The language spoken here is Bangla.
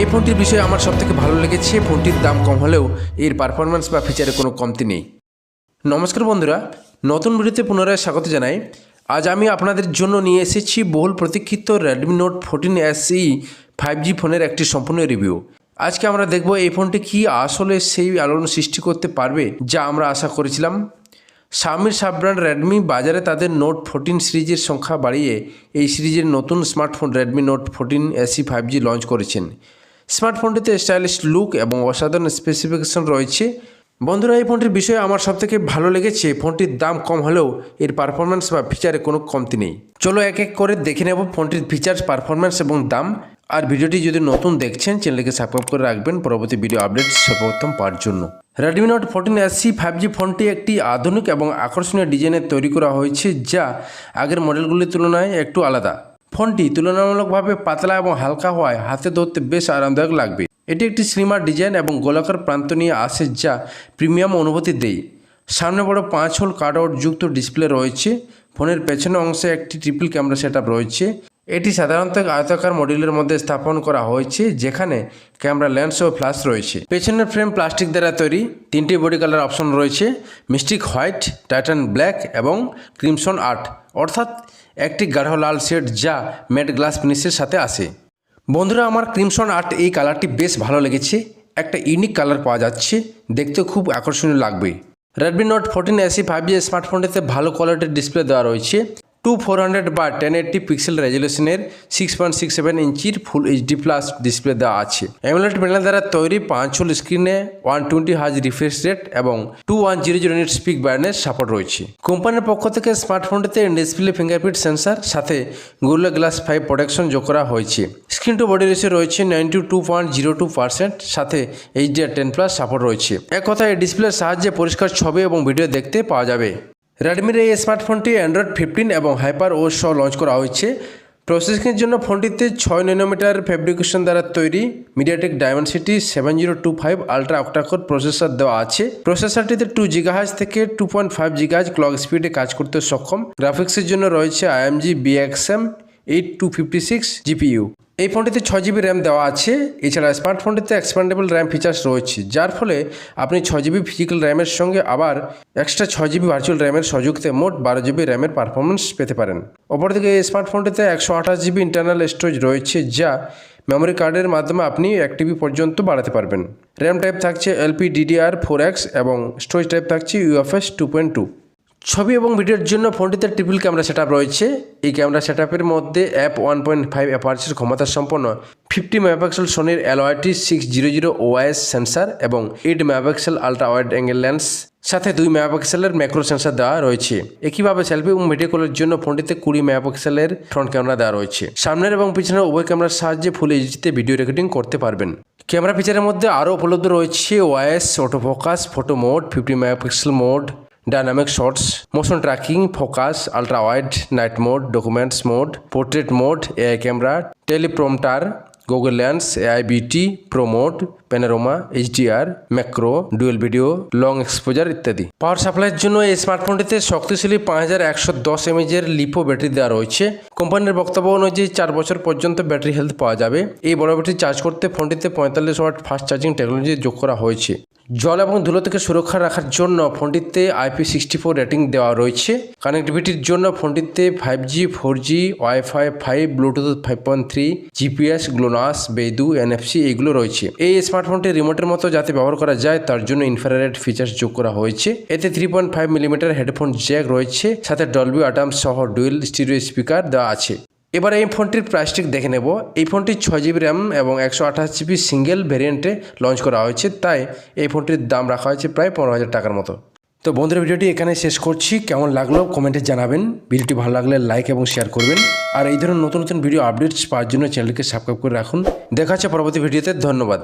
এই ফোনটির বিষয়ে আমার সবথেকে ভালো লেগেছে ফোনটির দাম কম হলেও এর পারফরমেন্স বা ফিচারে কোনো কমতি নেই। নমস্কার বন্ধুরা, নতুন ভিডিওতে পুনরায় স্বাগত জানাই। আজ আমি আপনাদের জন্য নিয়ে এসেছি বহুল প্রতীক্ষিত Redmi note fourteen SE five G ফোনের একটি সম্পূর্ণ রিভিউ আজকে আমরা দেখব এই ফোনটি কি আসলে সেই আলোড়ন সৃষ্টি করতে পারবে, যা আমরা আশা করেছিলাম। শামির সাব ব্র্যান্ড রেডমি বাজারে তাদের নোট ফোরটিন সিরিজের সংখ্যা বাড়িয়ে এই সিরিজের নতুন smartphone Redmi note fourteen SE five G launch করেছেন। স্মার্টফোনটিতে স্টাইলিশ লুক এবং অসাধারণ স্পেসিফিকেশন রয়েছে। বন্ধুরা, এই ফোনটির বিষয়ে আমার সবথেকে ভালো লেগেছে ফোনটির দাম কম হলেও এর পারফরমেন্স বা ফিচারে কোনো কমতি নেই। চলো এক এক করে দেখে নেব ফোনটির ফিচার্স পারফরমেন্স এবং দাম। আর ভিডিওটি যদি নতুন দেখছেন চ্যানেলকে সাবস্ক্রাইব করে রাখবেন। পরবর্তী ভিডিও আপডেট সর্বপ্রথম পাওয়ার জন্য। Redmi note fourteen SE five G ফোনটি একটি আধুনিক এবং আকর্ষণীয় ডিজাইনের তৈরি করা হয়েছে, যা আগের মডেলগুলির তুলনায় একটু আলাদা। ফোনটি তুলনামূলকভাবে পাতলা এবং হালকা হওয়ায় হাতে ধরতে বেশ আরামদায়ক লাগবে। এটি একটি স্লিমার ডিজাইন এবং গোলাকার প্রান্ত নিয়ে আসে যা প্রিমিয়াম অনুভূতি দেয়। সামনে বড় পাঁচ হোল কাটআউট যুক্ত ডিসপ্লে রয়েছে। ফোনের পেছনে অংশে একটি ট্রিপল ক্যামেরা সেট রয়েছে। এটি সাধারণত আয়তাকার মডেলের মধ্যে স্থাপন করা হয়েছে, যেখানে ক্যামেরা লেন্স ও ফ্ল্যাশ রয়েছে। পেছনের ফ্রেম প্লাস্টিক দ্বারা তৈরি, তিনটি বডি কালার অপশন রয়েছে মিস্টিক হোয়াইট টাইটান ব্ল্যাক এবং ক্রিমসন আর্ট অর্থাৎ একটি গাঢ় লাল শেড যা ম্যাট গ্লাস ফিনিশের সাথে আসে। বন্ধুরা, আমার ক্রিমসন আর্ট এই কালারটি বেশ ভালো লেগেছে। একটা ইউনিক কালার পাওয়া যাচ্ছে, দেখতে খুব আকর্ষণীয় লাগবে। Redmi note fourteen SE five G স্মার্টফোনটিতে ভালো কোয়ালিটির ডিসপ্লে দেওয়া রয়েছে। টু ফোর হান্ড্রেড বা টেন এইটটি পিক্সেল রেজলিউশনের সিক্স পয়েন্ট সিক্স সেভেন ইঞ্চির ফুল এইচডি প্লাস ডিসপ্লে দেওয়া আছে। অ্যামোলেড প্যানেল দ্বারা তৈরি পাঁচ হোল স্ক্রিনে ওয়ান টোয়েন্টি হাজ রিফ্রেশ রেট এবং two one zero zero nits peak brightness support রয়েছে। কোম্পানির পক্ষ থেকে স্মার্টফোনটিতে ডিসপ্লে ফিঙ্গারপ্রিন্ট সেন্সার, সাথে গুগল গ্লাস ফাইভ প্রোটেকশন যোগ করা হয়েছে। স্ক্রিন টু বডি রেশিও রয়েছে ninety two point zero two percent, সাথে এইচডিআর টেন প্লাস সাপোর্ট রয়েছে। এক কথায় ডিসপ্লের সাহায্যে পরিষ্কার ছবি এবং ভিডিও দেখতে পাওয়া যাবে। রেডমির এই স্মার্টফোনটি অ্যান্ড্রয়েড ফিফটিন এবং হাইপার ও সহ লঞ্চ করা হয়েছে। প্রসেসিংয়ের জন্য ফোনটিতে ছয় ন্যানোমিটার ফেব্রিকেশন দ্বারা তৈরি MediaTek Dimensity seven zero two five ultra octacore processor দেওয়া আছে। প্রসেসরটিতে টু জিগাহাজ থেকে two point five gigahertz clock স্পিডে কাজ করতে সক্ষম। গ্রাফিক্সের জন্য রয়েছে IMG BXM eight two fifty six GPU. এই ফোনটিতে ছয় জিবি র্যাম দেওয়া আছে, এছাড়া স্মার্টফোনটিতে এক্সপ্যান্ডেবল র্যাম ফিচার্স রয়েছে, যার ফলে আপনি ছয় জিবি ফিজিক্যাল র্যামের সঙ্গে আবার এক্সট্রা ছয় জিবি ভার্চুয়াল র্যামের সহযোগিতে মোট বারো জিবি র্যামের পারফরমেন্স পেতে পারেন। অপরদিকে এই স্মার্টফোনটিতে একশো আঠাশ জিবি ইন্টারনাল স্টোরেজ রয়েছে, যা মেমোরি কার্ডের মাধ্যমে আপনি এক টিবি পর্যন্ত বাড়াতে পারবেন। র্যাম টাইপ থাকছে এলপি ডিডিআর ফোর এক্স এবং স্টোরেজ টাইপ থাকছে ইউএফএস টু পয়েন্ট টু ছবি এবং ভিডিওর জন্য ফোনটিতে ট্রিপল ক্যামেরা সেট রয়েছে। এই ক্যামেরা সেট মধ্যে অ্যাপ ওয়ান পয়েন্ট ফাইভ অ্যাপারচের ক্ষমতা সম্পন্ন। Fifty megapixel সোনির LYT six zero zero OIS sensor এবং eight megapixel ultra wide angle lens, সাথে দুই মেগাপিক্সেলের ম্যাক্রো সেন্সার দেওয়া রয়েছে। একইভাবে সেলফি এবং ভিডিও কলের জন্য ফোনটিতে কুড়ি মেগাপিক্সেলের ফ্রন্ট ক্যামেরা দেওয়া রয়েছে। সামনের এবং পিছনের উভয় ক্যামেরার সাহায্যে ফুল এইচডিতে ভিডিও রেকর্ডিং করতে পারবেন। ক্যামেরা ফিচারের মধ্যে আরও উপলব্ধ রয়েছে ওয়াইএস auto focus photo mode, fifty megapixel mode dynamic shots motion tracking focus ultra wide night mode documents mode portrait mode AI camera teleprompter Google lens AI beauty pro mode panorama HDR macro dual video long exposure ইত্যাদি। পাওয়ার সাপ্লাইয়ের জন্য এই স্মার্টফোনটিতে শক্তিশালী পাঁচ হাজার একশো দশ এমএজের লিপো ব্যাটারি দেওয়া রয়েছে। কোম্পানির বক্তব্য অনুযায়ী চার বছর পর্যন্ত ব্যাটারি হেলথ পাওয়া যাবে। এই বড় ব্যাটারি চার্জ করতে ফোনটিতে পঁয়তাল্লিশ ওয়াট ফাস্ট চার্জিং টেকনোলজি যোগ করা হয়েছে। জল এবং ধুলো থেকে সুরক্ষা রাখার জন্য ফোনটিতে আইপি সিক্সটি ফোর রেটিং দেওয়া রয়েছে। কানেক্টিভিটির জন্য ফোনটিতে five G four G wifi five bluetooth five point three GPS GLONASS BeiDou NFC এগুলো রয়েছে। এই স্মার্টফোনটি রিমোটের মতো যাতে ব্যবহার করা যায়, তার জন্য ইনফ্রারেড ফিচার্স যোগ করা হয়েছে। এতে three point five millimetre headphone jack রয়েছে, সাথে ডলবি আটাম সহ ডুয়েল স্টিরিও স্পিকার দেওয়া আছে। এবার এই ফোনটির প্রাইসটি দেখে নেব। এই ফোনটি ছয় জিবি র্যাম এবং একশো আঠাশ জিবি সিঙ্গেল ভেরিয়েন্টে লঞ্চ করা হয়েছে, তাই এই ফোনটির দাম রাখা হয়েছে প্রায় পনেরো হাজার টাকার মতো। তো বন্ধুরা, ভিডিওটি এখানে শেষ করছি। কেমন লাগল কমেন্টে জানাবেন। ভিডিওটি ভালো লাগলে লাইক এবং শেয়ার করবেন। আর এই ধরনের নতুন নতুন ভিডিও আপডেটস পাওয়ার জন্য চ্যানেলকে সাবস্ক্রাইব করে রাখুন। দেখা হচ্ছে পরবর্তী ভিডিওতে। ধন্যবাদ।